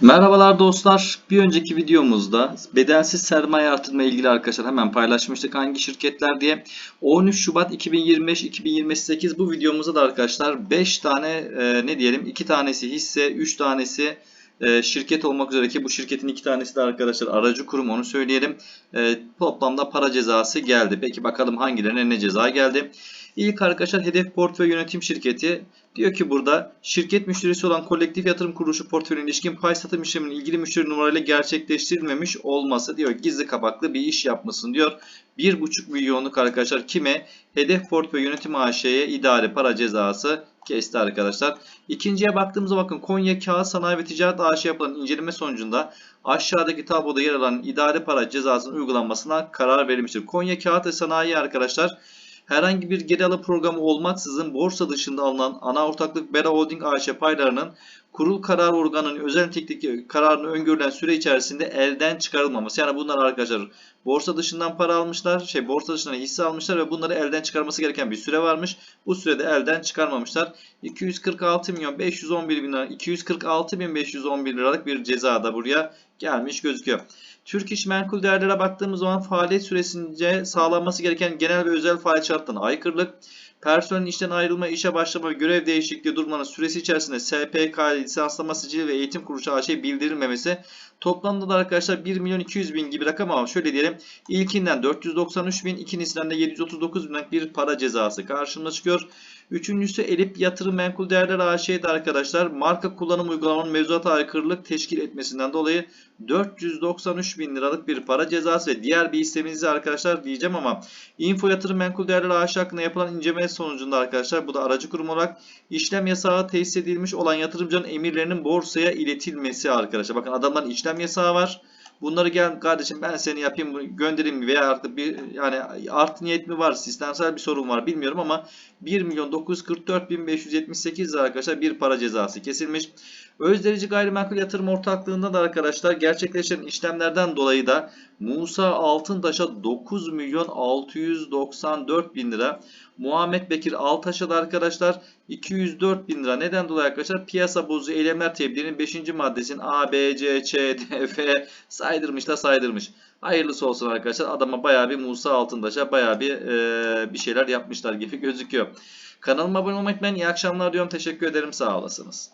Merhabalar dostlar. Bir önceki videomuzda bedelsiz sermaye artırma ilgili arkadaşlar hemen paylaşmıştık hangi şirketler diye. 13 Şubat 2025-2028 bu videomuzda da arkadaşlar 5 tane e, ne diyelim 2 tanesi hisse 3 tanesi e, şirket olmak üzere ki bu şirketin 2 tanesi de arkadaşlar aracı kurum onu söyleyelim. E, toplamda para cezası geldi. Peki bakalım hangilerine ne ceza geldi. İlk arkadaşlar Hedef Portföy Yönetim Şirketi diyor ki burada şirket müşterisi olan kolektif yatırım kuruluşu portföyüne ilişkin pay satım işleminin ilgili müşteri numarayla gerçekleştirilmemiş olması diyor. Gizli kapaklı bir iş yapmasın diyor. 1,5 milyonluk arkadaşlar kime? Hedef Portföy Yönetim AŞ'ye idari para cezası kesti arkadaşlar. İkinciye baktığımızda bakın Konya Kağıt Sanayi ve Ticaret AŞ yapılan inceleme sonucunda aşağıdaki tabloda yer alan idari para cezasının uygulanmasına karar verilmiştir. Konya Kağıt ve Sanayi arkadaşlar herhangi bir geri alım programı olmaksızın borsa dışında alınan ana ortaklık Bera Holding AŞ paylarının kurul karar organının özel nitelikli kararını öngörülen süre içerisinde elden çıkarılmaması. Yani bunlar arkadaşlar borsa dışından para almışlar, şey borsa dışından hisse almışlar ve bunları elden çıkarması gereken bir süre varmış. Bu sürede elden çıkarmamışlar. 246 milyon 511 bin lira, 246 bin 511 liralık bir ceza da buraya gelmiş gözüküyor. Türk İş Menkul Değerlere baktığımız zaman faaliyet süresince sağlanması gereken genel ve özel faaliyet şartlarına aykırılık, personelin işten ayrılma, işe başlama ve görev değişikliği durumlarının süresi içerisinde SPK, lisanslama sicili ve eğitim kuruluşu AŞ bildirilmemesi toplamda da arkadaşlar 1 milyon 200 bin gibi rakam ama şöyle diyelim ilkinden 493 bin, ikincisinden de 739 binlik bir para cezası karşımıza çıkıyor. Üçüncüsü Elip Yatırım Menkul Değerler AŞ'de arkadaşlar marka kullanım uygulamanın mevzuata aykırılık teşkil etmesinden dolayı 493 bin liralık bir para cezası ve diğer bir isteminizi arkadaşlar diyeceğim ama Info Yatırım Menkul Değerler AŞ hakkında yapılan inceleme sonucunda arkadaşlar bu da aracı kurum olarak işlem yasağı tesis edilmiş olan yatırımcının emirlerinin borsaya iletilmesi arkadaşlar. Bakın adamların işlem yasağı var. Bunları gel kardeşim ben seni yapayım göndereyim veya artık bir yani art niyet mi var sistemsel bir sorun var bilmiyorum ama 1 milyon 944 bin 578 lira arkadaşlar bir para cezası kesilmiş. Özderici gayrimenkul yatırım ortaklığında da arkadaşlar gerçekleşen işlemlerden dolayı da Musa Altıntaş'a 9 milyon 694 bin lira. Muhammed Bekir Altaş'a da arkadaşlar 204 bin lira. Neden dolayı arkadaşlar? Piyasa bozucu eylemler tebliğinin 5. maddesinin A, B, C, Ç, D, F saydırmış da saydırmış. Hayırlısı olsun arkadaşlar. Adama bayağı bir Musa Altıntaş'a bayağı bir e, bir şeyler yapmışlar gibi gözüküyor. Kanalıma abone olmayı unutmayın. İyi akşamlar diyorum. Teşekkür ederim. Sağ olasınız.